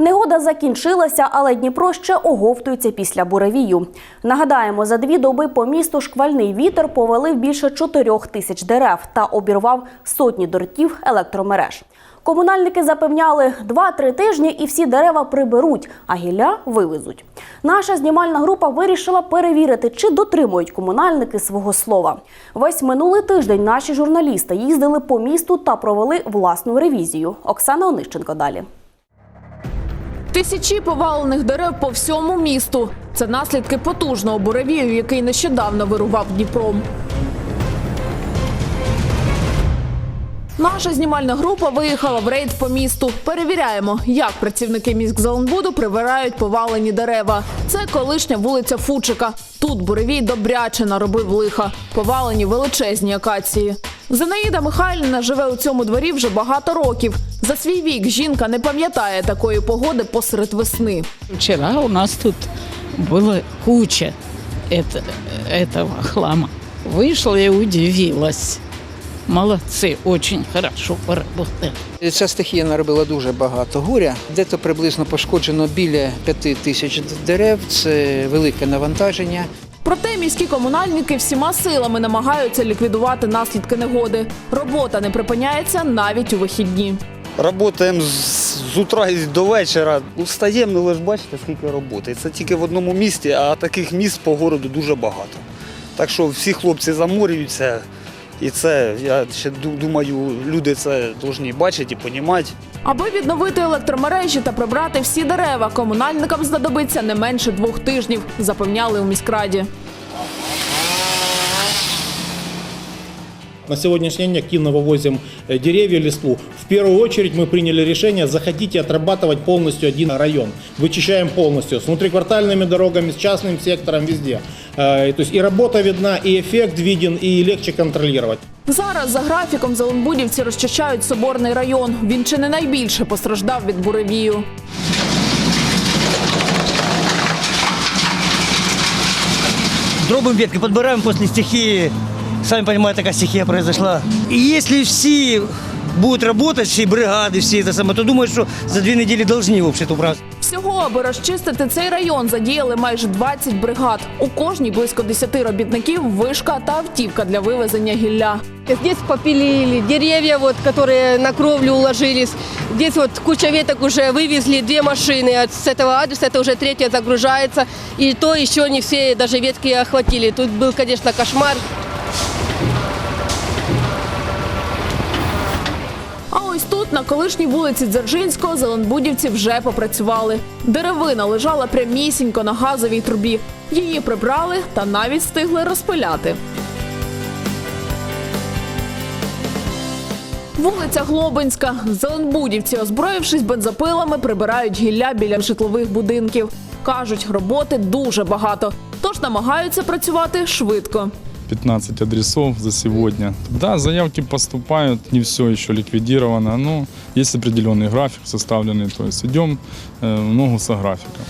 Негода закінчилася, але Дніпро ще оговтується після буревію. Нагадаємо, за дві доби по місту шквальний вітер повалив більше чотирьох тисяч дерев та обірвав сотні дротів електромереж. Комунальники запевняли, два-три тижні і всі дерева приберуть, а гілля вивезуть. Наша знімальна група вирішила перевірити, чи дотримують комунальники свого слова. Весь минулий тиждень наші журналісти їздили по місту та провели власну ревізію. Оксана Онищенко далі. Тисячі повалених дерев по всьому місту. Це наслідки потужного буревію, який нещодавно вирував Дніпром. Наша знімальна група виїхала в рейд по місту. Перевіряємо, як працівники міськзеленбуду прибирають повалені дерева. Це колишня вулиця Фучика. Тут буревій добряче наробив лиха. Повалені величезні акації. Зинаїда Михайлівна живе у цьому дворі вже багато років. За свій вік жінка не пам'ятає такої погоди посеред весни. Вчера у нас тут было куча это, этого хлама. Вышла и удивилась. Молодцы, очень хорошо поработали. Ця стихія наробила дуже багато горя. Дето приблизно пошкоджено біля п'яти тисяч дерев. Це велике навантаження. Проте міські комунальники всіма силами намагаються ліквідувати наслідки негоди. Робота не припиняється навіть у вихідні. Работаємо з, з утра і до вечора. Устаємо, ну ви ж бачите, скільки роботи. Це тільки в одному місті, а таких міст по городу дуже багато. Так що всі хлопці заморюються. І це, я ще думаю, люди це повинні бачити і розуміти. Аби відновити електромережі та прибрати всі дерева, комунальникам знадобиться не менше двох тижнів, запевняли у міськраді. На сегодняшний день активно вывозим э, деревья, листву. В первую очередь мы приняли решение заходить и отрабатывать полностью один район. Вычищаем полностью с внутриквартальными дорогами, с частным сектором, везде. Э, То есть и работа видна, и эффект виден, и легче контролировать. Зараз за графіком зеленбудівці розчищають соборний район. Він чи не найбільше постраждав від буревію. дробим ветки, подбираем после стихии. Сами понимаете, такая стихия произошла. И если все будут работать, все бригады, все это самое, то думаю, что за две недели должны вообще-то убраться. Всього, аби розчистити цей район, задіяли майже 20 бригад. У кожній близько 10 робітників, вишка та автівка для вивезення гілля. Здесь попилили деревья, вот, которые на кровлю уложились. Здесь вот куча веток уже вывезли, две машины от, с этого адреса, это уже третья загружается. И то еще не все даже ветки охватили. Тут был, конечно, кошмар. На колишній вулиці Дзержинського, зеленбудівці вже попрацювали. Деревина лежала прямісінько на газовій трубі. Її прибрали та навіть встигли розпиляти. Вулиця Глобинська. Зеленбудівці, озброївшись бензопилами, прибирають гілля біля житлових будинків. Кажуть, роботи дуже багато, тож намагаються працювати швидко. 15 адресов за сегодня. Да, заявки поступают, не все еще ликвидировано, но есть определенный график составленный, то есть идем э, в ногу со графиком.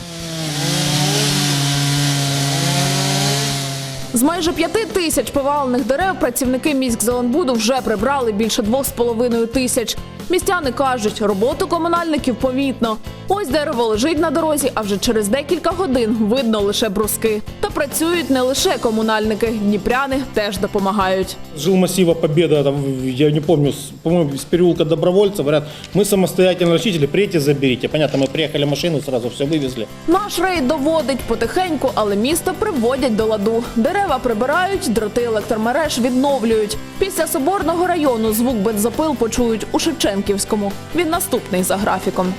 З майже п'яти тисяч повалених дерев працівники міськзеленбуду вже прибрали більше двох з половиною тисяч. Містяни кажуть, роботу комунальників помітно. Ось дерево лежить на дорозі, а вже через декілька годин видно лише бруски. Та працюють не лише комунальники, дніпряни теж допомагають Жилмассива Победа, там, я не помню, с- по-моему, с переулка Добровольца, говорят, мы самостоятельно расчистили, приедьте, заберите. Понятно, мы приехали машину, сразу все вывезли. Наш рейд доводить потихеньку, але місто приводять до ладу. Дерева прибирають, дроти електромереж відновлюють. Після соборного району звук бензопил почують у Шевченківському. Він наступний за графіком.